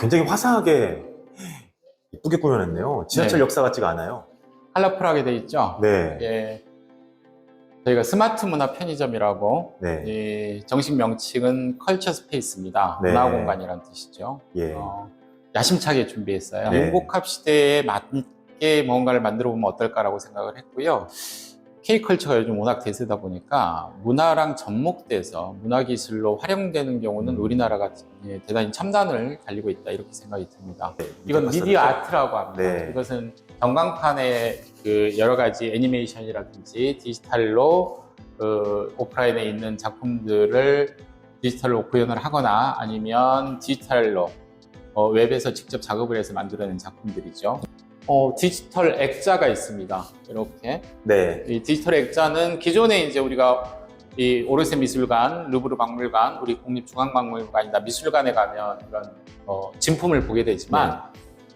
굉장히 화사하게 이쁘게 꾸며놨네요. 지하철 네. 역사 같지가 않아요. 컬러풀하게 돼 있죠. 네. 예. 저희가 스마트 문화 편의점이라고 네. 이 정식 명칭은 컬처 스페이스입니다. 네. 문화 공간이라는 뜻이죠. 예. 어, 야심차게 준비했어요. 네. 행복합 시대에 맞게 뭔가를 만들어 보면 어떨까라고 생각을 했고요. K컬처가 요즘 워낙 대세다 보니까 문화랑 접목돼서 문화기술로 활용되는 경우는 음. 우리나라가 예, 대단히 첨단을 달리고 있다 이렇게 생각이 듭니다. 네. 이건 봤어요. 미디어 아트라고 합니다. 네. 이것은 전광판의 그 여러 가지 애니메이션이라든지 디지털로 그 오프라인에 있는 작품들을 디지털로 구현을 하거나 아니면 디지털로 어, 웹에서 직접 작업을 해서 만들어낸 작품들이죠. 어, 디지털 액자가 있습니다. 이렇게 네. 이 디지털 액자는 기존에 이제 우리가 이 오르세 미술관, 루브르 박물관, 우리 국립중앙박물관이나 미술관에 가면 이런 어, 진품을 보게 되지만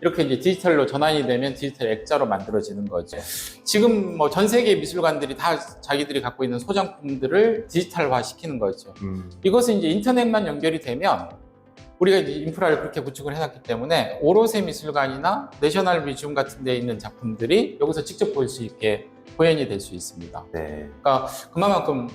이렇게 이제 디지털로 전환이 되면 디지털 액자로 만들어지는 거죠. 지금 뭐 전 세계 미술관들이 다 자기들이 갖고 있는 소장품들을 디지털화 시키는 거죠. 음. 이것은 이제 인터넷만 연결이 되면 우리가 이제 인프라를 그렇게 구축을 해놨기 때문에 오로세 미술관이나 내셔널 뮤지엄 같은 데 있는 작품들이 여기서 직접 볼 수 있게 표현이 될 수 있습니다. 네. 그러니까 그만큼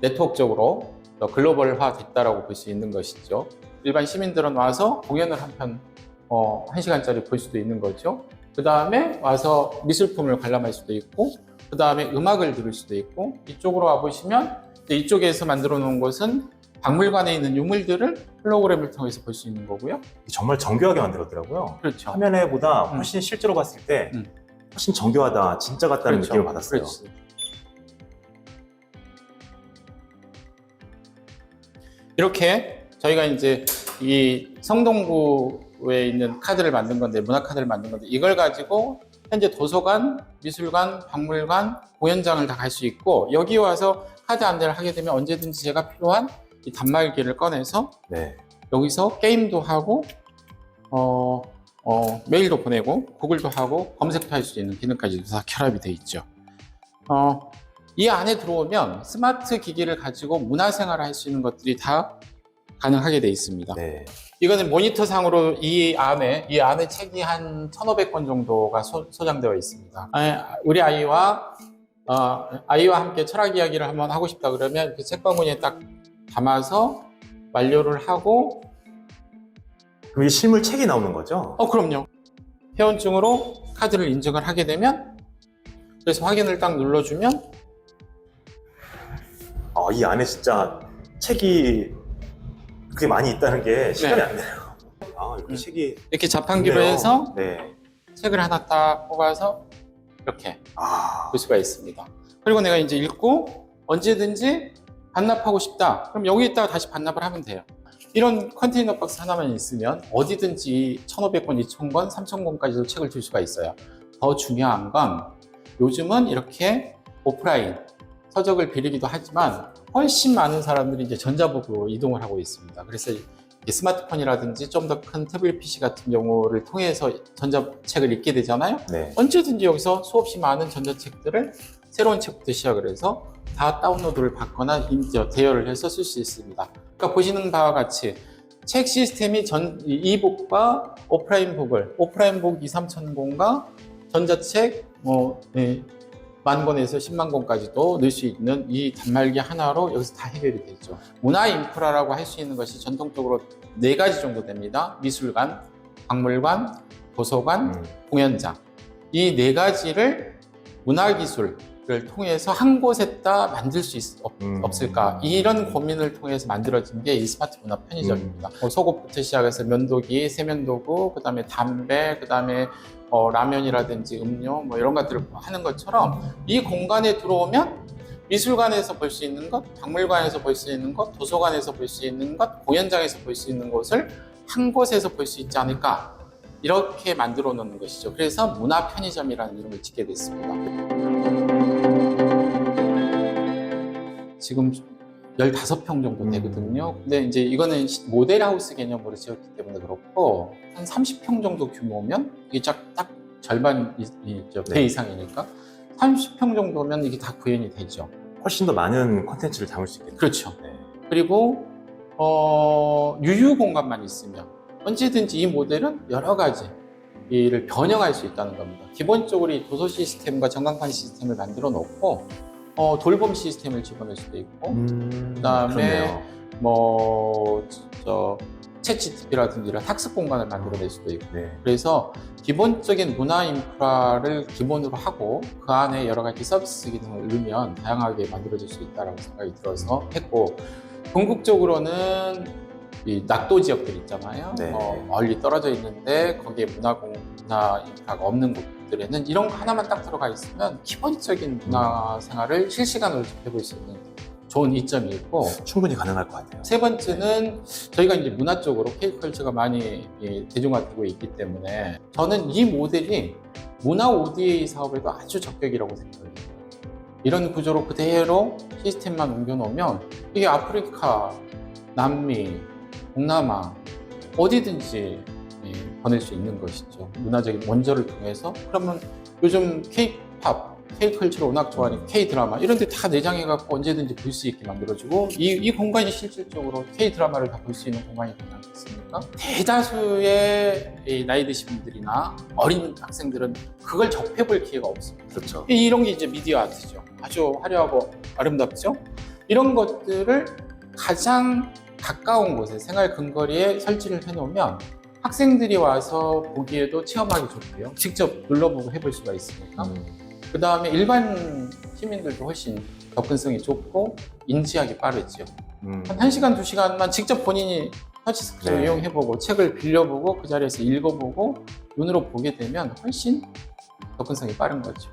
네트워크적으로 더 글로벌화 됐다라고 볼 수 있는 것이죠. 일반 시민들은 와서 공연을 한편 어, 한 시간짜리 볼 수도 있는 거죠. 그 다음에 와서 미술품을 관람할 수도 있고, 그 다음에 음악을 들을 수도 있고, 이쪽으로 와보시면 이쪽에서 만들어 놓은 것은 박물관에 있는 유물들을 홀로그램을 통해서 볼 수 있는 거고요. 정말 정교하게 만들었더라고요. 그렇죠. 화면에 보다 음. 훨씬 실제로 봤을 때 음. 훨씬 정교하다, 진짜 같다는 그렇죠. 느낌을 받았어요. 그렇지. 이렇게 저희가 이제 이 성동구에 있는 카드를 만든 건데 문화 카드를 만든 건데 이걸 가지고 현재 도서관, 미술관, 박물관, 공연장을 다 갈 수 있고 여기 와서 카드 안내를 하게 되면 언제든지 제가 필요한 이 단말기를 꺼내서 네. 여기서 게임도 하고 어, 어, 메일도 보내고 구글도 하고 검색도 할 수 있는 기능까지도 다 결합이 돼 있죠. 어, 이 안에 들어오면 스마트 기기를 가지고 문화생활을 할 수 있는 것들이 다 가능하게 돼 있습니다. 네. 이거는 모니터 상으로 이 안에 이 안에 책이 한 1,500권 정도가 소, 소장되어 있습니다. 아, 우리 아이와 어, 아이와 함께 철학 이야기를 한번 하고 싶다 그러면 이렇게 책바구니에 딱 담아서 완료를 하고 그럼 이 실물 책이 나오는 거죠? 어 그럼요. 회원증으로 카드를 인증을 하게 되면 그래서 확인을 딱 눌러주면 아, 이 안에 진짜 책이 그렇게 많이 있다는 게 실감이 네. 안 나요. 아, 이렇게 음. 책이 이렇게 자판기로 있네요. 해서 네. 책을 하나 딱 뽑아서 이렇게 아, 볼 수가 있습니다. 그리고 내가 이제 읽고 언제든지 반납하고 싶다. 그럼 여기에다가 다시 반납을 하면 돼요. 이런 컨테이너 박스 하나만 있으면 어디든지 1,500권, 2,000권, 3,000권까지도 책을 줄 수가 있어요. 더 중요한 건 요즘은 이렇게 오프라인 서적을 빌리기도 하지만 훨씬 많은 사람들이 이제 전자북으로 이동을 하고 있습니다. 그래서 이 스마트폰이라든지 좀 더 큰 태블릿 PC 같은 경우를 통해서 전자책을 읽게 되잖아요. 네. 언제든지 여기서 수없이 많은 전자책들을 새로운 책부터 시작을 해서 다 다운로드를 받거나 대여를 해서 쓸 수 있습니다. 그러니까 보시는 바와 같이 책 시스템이 전 이- 이북과 오프라인 북을 오프라인 북 2, 3천 권과 전자책 뭐 네, 만 권에서 10만 권까지도 넣을 수 있는 이 단말기 하나로 여기서 다 해결이 되죠. 문화 인프라라고 할 수 있는 것이 전통적으로 네 가지 정도 됩니다. 미술관, 박물관, 도서관, 음. 공연장 이 네 가지를 문화기술 을 통해서 한 곳에다 만들 수 있, 없, 음. 없을까 이런 고민을 통해서 만들어진 게 이 스마트 문화 편의점입니다. 뭐 속옷부터 시작해서 면도기, 세면도구, 그다음에 담배, 그다음에 어, 라면이라든지 음료 뭐 이런 것들을 하는 것처럼 이 공간에 들어오면 미술관에서 볼 수 있는 것, 박물관에서 볼 수 있는 것, 도서관에서 볼 수 있는 것, 공연장에서 볼 수 있는 것을 한 곳에서 볼 수 있지 않을까 이렇게 만들어 놓는 것이죠. 그래서 문화 편의점이라는 이름을 짓게 됐습니다. 지금 15평 정도 음. 되거든요. 근데 이제 이거는 시- 모델하우스 개념으로 지었기 때문에 그렇고 한 30평 정도 규모면 이게 딱, 딱 절반 이, 배 네. 이상이니까 30평 정도면 이게 다 구현이 되죠. 훨씬 더 많은 콘텐츠를 담을 수 있겠네요. 그렇죠. 네. 그리고 어, 유유 공간만 있으면 언제든지 이 모델은 여러 가지 이를 변형할 수 있다는 겁니다. 기본적으로 이 도서 시스템과 전광판 시스템을 만들어 놓고 어, 돌봄 시스템을 집어넣을 수도 있고 음, 그다음에. 뭐저 챗GTP라든지 이런 학습 공간을 만들어낼 수도 있고 네. 그래서 기본적인 문화 인프라를 기본으로 하고 그 안에 여러 가지 서비스 기능을 넣으면 다양하게 만들어질 수 있다고 생각이 들어서 했고 궁극적으로는 이 낙도 지역들 있잖아요. 네. 어, 멀리 떨어져 있는데 거기에 문화 공 인프라가 없는 곳 들에는 이런 거 하나만 딱 들어가 있으면 기본적인 문화 생활을 실시간으로 접해볼 수 있는 좋은 이점이 있고 충분히 가능할 것 같아요. 세 번째는 저희가 이제 문화 쪽으로 K컬처가 많이 예, 대중화되고 있기 때문에 저는 이 모델이 문화 ODA 사업에도 아주 적격이라고 생각해요. 이런 구조로 그대로 시스템만 옮겨놓으면 이게 아프리카, 남미, 동남아 어디든지 예, 보낼 수 있는 것이죠. 문화적인 원조를 통해서 그러면 요즘 K-팝, K-컬처를 워낙 좋아하는 K-드라마 이런 데 다 내장해갖고 언제든지 볼 수 있게 만들어주고 이, 이 공간이 실질적으로 K-드라마를 다 볼 수 있는 공간이 되지 않겠습니까? 대다수의 이 나이 드신 분들이나 어린 학생들은 그걸 접해볼 기회가 없습니다. 그렇죠. 이- 이런 게 이제 미디어 아트죠. 아주 화려하고 아름답죠. 이런 것들을 가장 가까운 곳에 생활 근거리에 설치를 해놓으면 학생들이 와서 보기에도 체험하기 좋고요. 직접 눌러보고 해볼 수가 있으니까. 음, 그 다음에 일반 시민들도 훨씬 접근성이 좋고 인지하기 빠르죠. 음. 한 1시간, 2시간만 직접 본인이 터치스크린 네. 이용해보고 책을 빌려보고 그 자리에서 읽어보고 눈으로 보게 되면 훨씬 접근성이 빠른 거죠.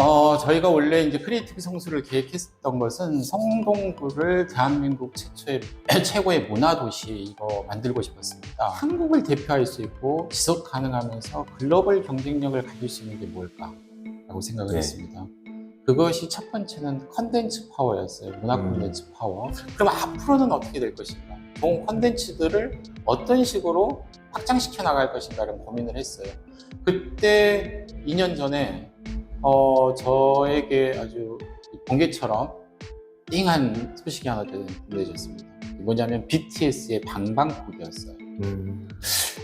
어, 저희가 원래 이제 크리에이티브 성수를 계획했던 것은 성동구를 대한민국 최초의 최고의 문화 도시로 만들고 싶었습니다. 한국을 대표할 수 있고 지속 가능하면서 글로벌 경쟁력을 가질 수 있는 게 뭘까라고 생각을 네. 했습니다. 그것이 첫 번째는 컨텐츠 파워였어요. 문화 음. 컨텐츠 파워. 그럼 앞으로는 어떻게 될 것인가? 좋은 컨텐츠들을 어떤 식으로 확장시켜 나갈 것인가를 고민을 했어요. 그때 2년 전에 어, 저에게 아주 번개처럼 띵한 소식이 하나 전해졌습니다. 뭐냐면 BTS의 방방곡이었어요. 음,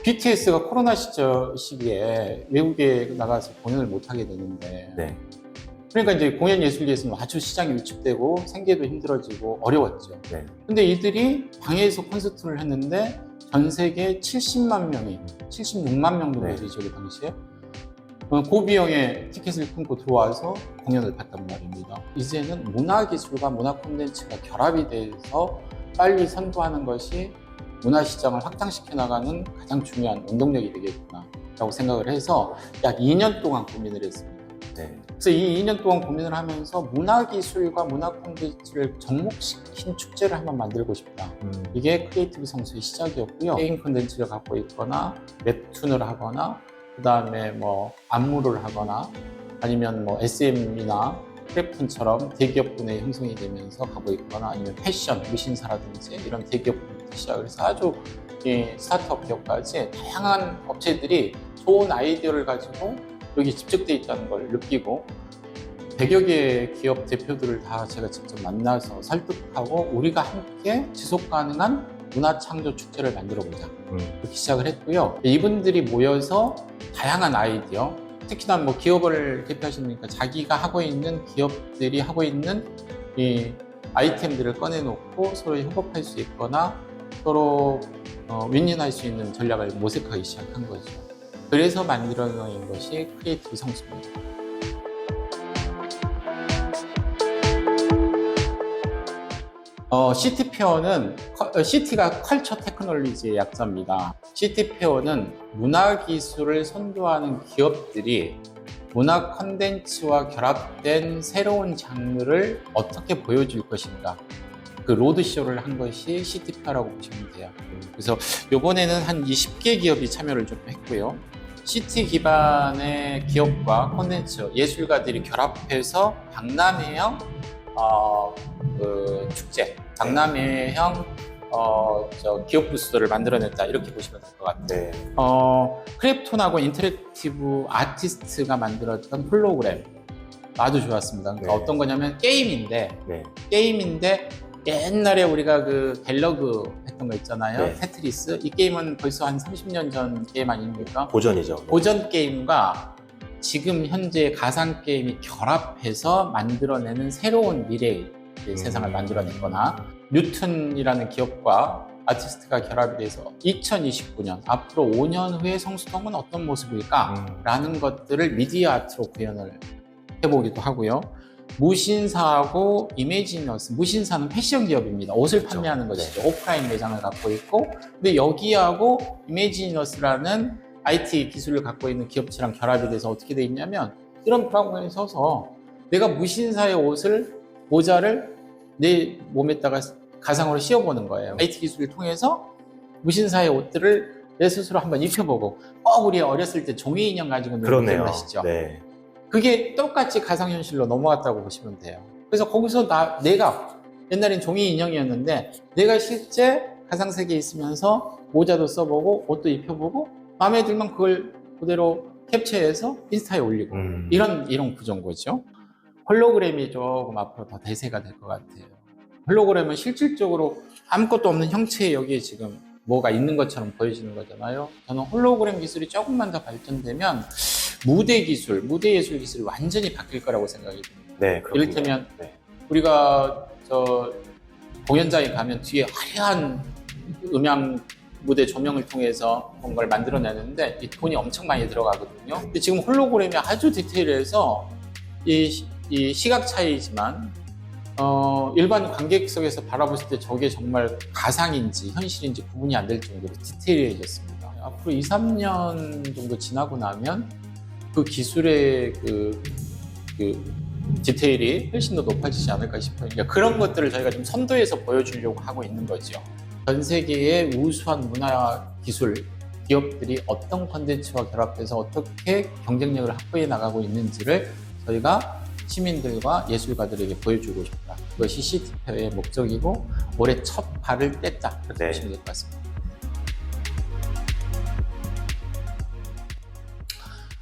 BTS가 코로나 시절 시기에 외국에 나가서 공연을 못 하게 되는데 네. 그러니까 이제 공연 예술계에서는 아주 시장이 위축되고 생계도 힘들어지고 어려웠죠. 네. 근데 이들이 방에서 콘서트를 했는데 전 세계 70만 명이 76만 명 정도 네. 되죠 그 당시에 어, 고비용의 티켓을 끊고 들어와서 공연을 봤단 말입니다. 이제는 문화기술과 문화 콘텐츠가 결합이 돼서 빨리 선도하는 것이 문화 시장을 확장시켜 나가는 가장 중요한 원동력이 되겠구나 라고 생각을 해서 약 2년 동안 고민을 했습니다. 네. 그래서 이 2년 동안 고민을 하면서 문화기술과 문화 콘텐츠를 접목시킨 축제를 한번 만들고 싶다. 음, 이게 크리에이티브 성수의 시작이었고요. 게임 콘텐츠를 갖고 있거나 웹툰을 하거나 그 다음에 뭐 안무를 하거나 아니면 뭐 SM이나 크래프톤처럼 대기업분의 형성이 되면서 가고 있거나 아니면 패션, 무신사라든지 이런 대기업부터 시작을 해서 아주 이 스타트업 기업까지 다양한 업체들이 좋은 아이디어를 가지고 여기 집적돼 있다는 걸 느끼고 100여 개의 기업 대표들을 다 제가 직접 만나서 설득하고 우리가 함께 지속 가능한 문화 창조 축제를 만들어 보자. 음, 그렇게 시작을 했고요. 이분들이 모여서 다양한 아이디어, 특히나 뭐 기업을 대표하시니까 자기가 하고 있는 기업들이 하고 있는 이 아이템들을 꺼내놓고 서로 협업할 수 있거나 서로 어, 윈윈할 수 있는 전략을 모색하기 시작한 거죠. 그래서 만들어낸 것이 크리에이티브 성수입니다. 어, 시티페어는 커- 어, 컬처 테크놀로지의 약자입니다. 시티페어는 문화 기술을 선도하는 기업들이 문화 컨텐츠와 결합된 새로운 장르를 어떻게 보여줄 것인가. 그 로드쇼를 한 것이 시티페어라고 보시면 돼요. 그래서 이번에는 한 20개 기업이 참여를 좀 했고요. 시티 기반의 기업과 콘텐츠, 예술가들이 결합해서 박람회형 어, 그 축제, 박람회형 어, 저 기업 부스를 만들어냈다 이렇게 보시면 될 것 같아요. 네. 어, 크래프톤하고 인터랙티브 아티스트가 만들었던 홀로그램 아주 좋았습니다. 그러니까 네. 어떤 거냐면 게임인데 네. 게임인데 옛날에 우리가 그 갤러그 했던 거 있잖아요. 네. 테트리스. 이 게임은 벌써 한 30년 전 게임 아닙니까? 고전이죠. 고전 게임과 지금 현재 가상 게임이 결합해서 만들어내는 새로운 미래의 음. 세상을 만들어냈거나 뉴튼이라는 기업과 아티스트가 결합이 돼서 2029년 앞으로 5년 후에 성수동은 어떤 모습일까? 음. 라는 것들을 미디어 아트로 구현을 해보기도 하고요. 무신사하고 이메지너스, 무신사는 패션 기업입니다. 옷을 그렇죠. 판매하는 것이죠. 오프라인 매장을 갖고 있고, 근데 여기하고 이메지너스라는 IT 기술을 갖고 있는 기업체랑 결합이 돼서 어떻게 돼 있냐면 이런 프로그램에 서서 내가 무신사의 옷을 모자를 내 몸에다가 가상으로 씌워보는 거예요. IT 기술을 통해서 무신사의 옷들을 내 스스로 한번 입혀보고, 어, 우리 어렸을 때 종이 인형 가지고 놀던. 기억나시죠? 네. 그게 똑같이 가상현실로 넘어갔다고 보시면 돼요. 그래서 거기서 나, 내가, 옛날엔 종이 인형이었는데, 내가 실제 가상세계에 있으면서 모자도 써보고, 옷도 입혀보고, 마음에 들면 그걸 그대로 캡처해서 인스타에 올리고, 음. 이런, 이런 구조인 거죠. 홀로그램이 조금 앞으로 더 대세가 될 것 같아요. 홀로그램은 실질적으로 아무것도 없는 형체에 여기에 지금 뭐가 있는 것처럼 보여지는 거잖아요. 저는 홀로그램 기술이 조금만 더 발전되면 무대 기술, 무대 예술 기술이 완전히 바뀔 거라고 생각이 듭니다. 네, 그렇군요. 이를테면 네. 우리가 저 공연장에 가면 뒤에 화려한 음향 무대 조명을 통해서 뭔가를 만들어내는데 이 돈이 엄청 많이 들어가거든요. 근데 지금 홀로그램이 아주 디테일해서 이, 시- 이 시각 차이지만 어, 일반 관객석에서 바라봤을 때 저게 정말 가상인지 현실인지 구분이 안 될 정도로 디테일해졌습니다. 앞으로 2, 3년 정도 지나고 나면 그 기술의 그, 그 디테일이 훨씬 더 높아지지 않을까 싶어요. 그러니까 그런 것들을 저희가 좀 선도해서 보여주려고 하고 있는 거죠. 전 세계의 우수한 문화 기술 기업들이 어떤 컨텐츠와 결합해서 어떻게 경쟁력을 확보해 나가고 있는지를 저희가 시민들과 예술가들에게 보여주고 싶다. 그것이 시티페어의 목적이고 올해 첫 발을 뗐다. 그렇게 네. 보시면 될 것 같습니다.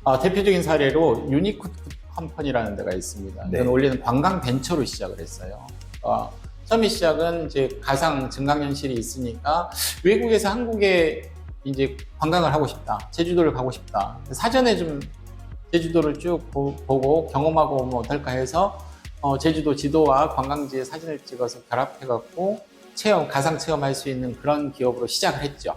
아, 대표적인 사례로 유니크 컴퍼니라는 데가 있습니다. 네. 이건 원래는 관광 벤처로 시작을 했어요. 어, 처음에 시작은 이제 가상 증강현실이 있으니까 외국에서 한국에 이제 관광을 하고 싶다. 제주도를 가고 싶다. 사전에 좀 제주도를 쭉 보, 고 경험하고 오면 어떨까 해서 어, 제주도 지도와 관광지의 사진을 찍어서 결합해갖고 체험, 가상 체험할 수 있는 그런 기업으로 시작을 했죠.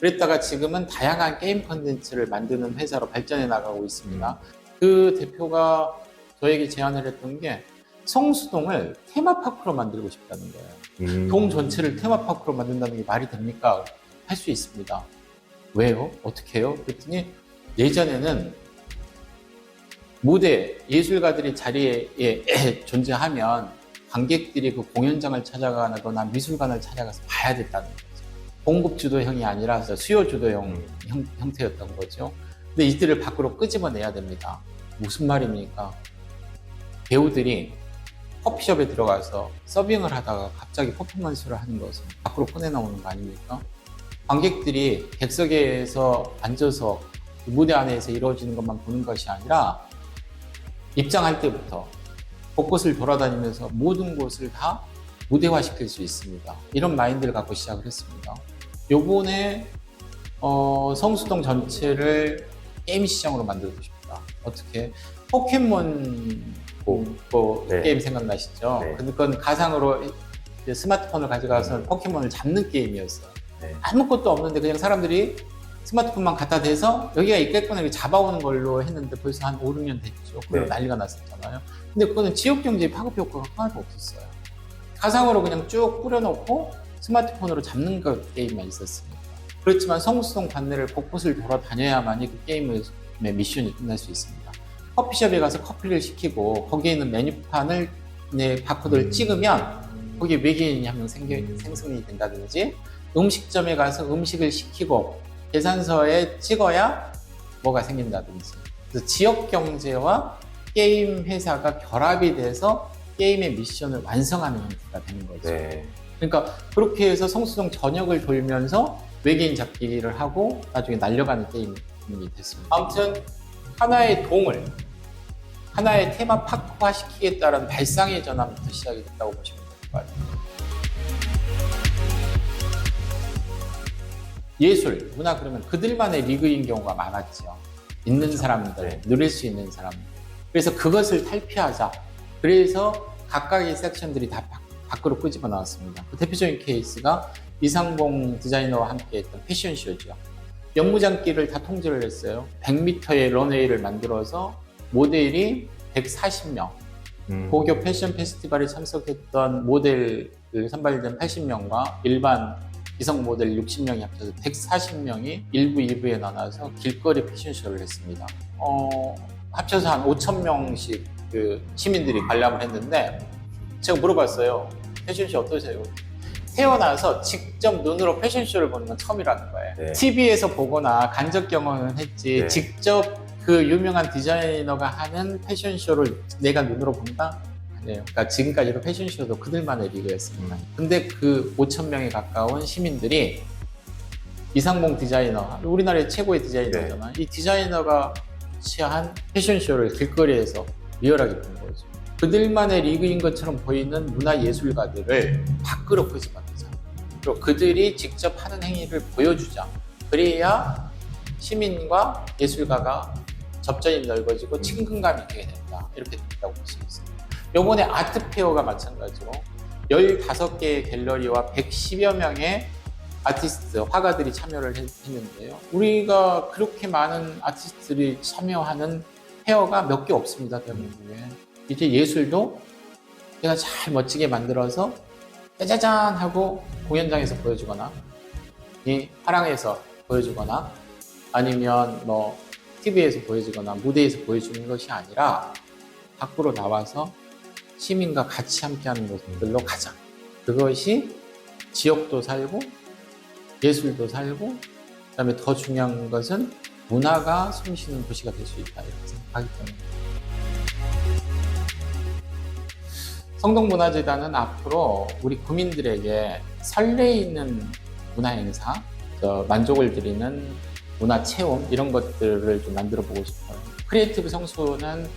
그랬다가 지금은 다양한 게임 컨텐츠를 만드는 회사로 발전해 나가고 있습니다. 그 대표가 저에게 제안을 했던 게 성수동을 테마파크로 만들고 싶다는 거예요. 음. 동 전체를 테마파크로 만든다는 게 말이 됩니까? 할 수 있습니다. 왜요? 어떻게 해요? 그랬더니 예전에는 무대, 예술가들이 자리에 예, 존재하면 관객들이 그 공연장을 찾아가거나 미술관을 찾아가서 봐야 됐다는 거죠. 공급 주도형이 아니라 수요 주도형 음. 형, 형태였던 거죠. 근데 이들을 밖으로 끄집어내야 됩니다. 무슨 말입니까? 배우들이 커피숍에 들어가서 서빙을 하다가 갑자기 퍼포먼스를 하는 것은 밖으로 꺼내나오는 거 아닙니까? 관객들이 객석에서 앉아서 그 무대 안에서 이루어지는 것만 보는 것이 아니라 입장할 때부터 곳곳을 돌아다니면서 모든 곳을 다 무대화 시킬 수 있습니다. 이런 마인드를 갖고 시작을 했습니다. 요번에 어, 성수동 전체를 게임 시장으로 만들고 싶다. 어떻게? 포켓몬 고, 그 네. 게임 생각나시죠? 네. 그건 가상으로 스마트폰을 가져가서 포켓몬을 잡는 게임이었어요. 네. 아무것도 없는데 그냥 사람들이 스마트폰만 갖다 대서 여기가 있겠구나 이렇게 잡아오는 걸로 했는데 벌써 한 5, 6년 됐죠. 그럼 네. 난리가 났었잖아요. 근데 그거는 지역 경제에 파급 효과가 하나도 없었어요. 가상으로 그냥 쭉 뿌려놓고 스마트폰으로 잡는 것 게임만 있었습니다. 그렇지만 성수동 관내를 곳곳을 돌아다녀야만이 그 게임의 미션이 끝날 수 있습니다. 커피숍에 가서 커피를 시키고 거기에 있는 메뉴판을 네, 바코드를 음. 찍으면 거기에 외계인이 한 명 생성이 된다든지 음식점에 가서 음식을 시키고 계산서에 찍어야 뭐가 생긴다든지 그래서 지역 경제와 게임 회사가 결합이 돼서 게임의 미션을 완성하는 형태가 되는 거죠. 네. 그러니까 그렇게 해서 성수동 전역을 돌면서 외계인 잡기를 하고 나중에 날려가는 게임이 됐습니다. 아무튼 하나의 동을 하나의 테마 파크화시키겠다는 발상의 전환부터 시작이 됐다고 보시면 될 것 같아요. 예술, 문화 그러면 그들만의 리그인 경우가 많았죠. 있는 그렇죠. 사람들, 네. 누릴 수 있는 사람들. 그래서 그것을 탈피하자. 그래서 각각의 섹션들이 다 밖으로 끄집어 나왔습니다. 그 대표적인 케이스가 이상봉 디자이너와 함께 했던 패션쇼죠. 연무장길을 다 통제를 했어요. 100m의 런웨이를 만들어서 모델이 140명, 음. 고교 패션 페스티벌에 참석했던 모델 선발된 80명과 일반 이성 모델 60명이 합쳐서 140명이 1부, 2부에 나눠서 길거리 패션쇼를 했습니다. 어, 합쳐서 한 5천 명씩 그 시민들이 관람을 했는데 제가 물어봤어요. 패션쇼 어떠세요? 태어나서 직접 눈으로 패션쇼를 보는 건 처음이라는 거예요. 네. TV에서 보거나 간접 경험은 했지 네. 직접 그 유명한 디자이너가 하는 패션쇼를 내가 눈으로 본다? 아니에요. 그러니까 지금까지도 패션쇼도 그들만의 리그였습니다. 근데 그 5천 명에 가까운 시민들이 이상봉 디자이너, 우리나라의 최고의 디자이너잖아. 이 디자이너가 취한 패션쇼를 길거리에서 리얼하게 본 거죠. 그들만의 리그인 것처럼 보이는 문화예술가들을 밖으로 끄집어내자. 그리고 그들이 직접 하는 행위를 보여주자. 그래야 시민과 예술가가 접전이 넓어지고 친근감이 있게 된다. 이렇게 된다고 볼 수 있습니다. 요번에 아트페어가 마찬가지로 15개의 갤러리와 110여 명의 아티스트, 화가들이 참여를 했- 했는데요. 우리가 그렇게 많은 아티스트들이 참여하는 페어가 몇 개 없습니다, 대한민국에. 이제 예술도 내가 잘 멋지게 만들어서 짜자잔 하고 공연장에서 보여주거나 이 화랑에서 보여주거나 아니면 뭐 TV에서 보여주거나 무대에서 보여주는 것이 아니라 밖으로 나와서 시민과 같이 함께하는 모습들로 가자. 그것이 지역도 살고 예술도 살고 그다음에 더 중요한 것은 문화가 숨쉬는 도시가 될 수 있다 이렇게 생각하기 때문에 성동문화재단은 앞으로 우리 구민들에게 설레 있는 문화 행사, 저 만족을 드리는 문화 체험 이런 것들을 좀 만들어 보고 싶어요. 크리에이티브 성수는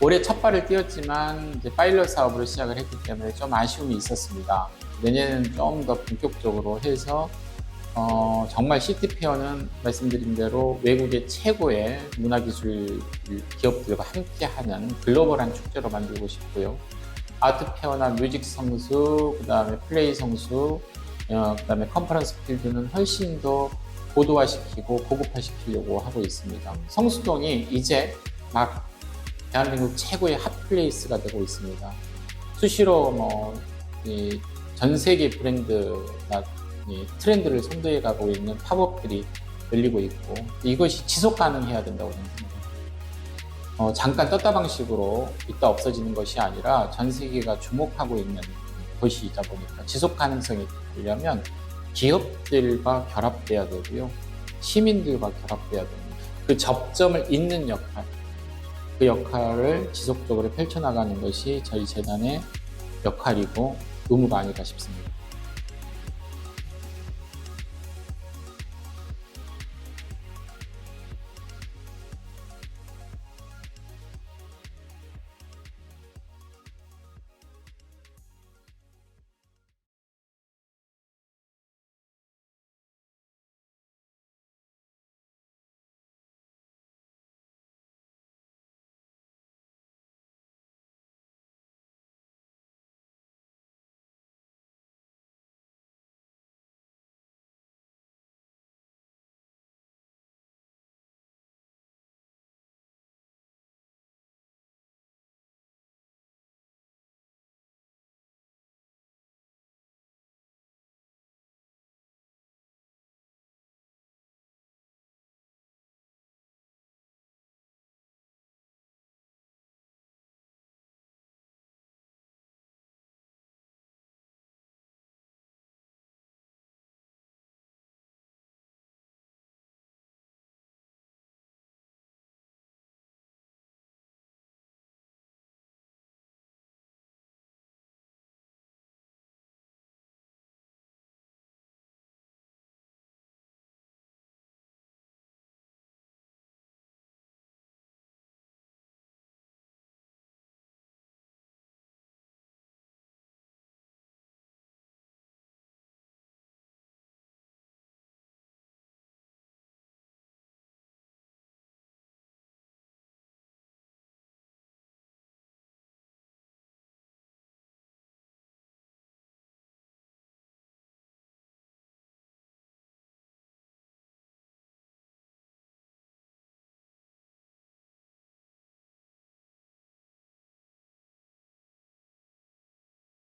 올해 첫 발을 띄었지만 이제 파일럿 사업으로 시작을 했기 때문에 좀 아쉬움이 있었습니다. 내년에는 좀 더 본격적으로 해서 어, 정말 시티페어는 말씀드린 대로 외국의 최고의 문화기술 기업들과 함께하는 글로벌한 축제로 만들고 싶고요. 아트페어나 뮤직 성수, 그 다음에 플레이 성수, 어, 그 다음에 컨퍼런스 필드는 훨씬 더 고도화시키고 고급화시키려고 하고 있습니다. 성수동이 이제 막 대한민국 최고의 핫플레이스가 되고 있습니다. 수시로 뭐, 이전 세계 브랜드나 이 트렌드를 선도해 가고 있는 팝업들이 열리고 있고 이것이 지속 가능해야 된다고 생각합니다. 어, 잠깐 떴다 방식으로 있다 없어지는 것이 아니라 전 세계가 주목하고 있는 도시이다 보니까 지속 가능성이 되려면 기업들과 결합돼야 되고요. 시민들과 결합돼야 됩니다. 그 접점을 잇는 역할, 그 역할을 지속적으로 펼쳐나가는 것이 저희 재단의 역할이고 의무가 아닐까 싶습니다.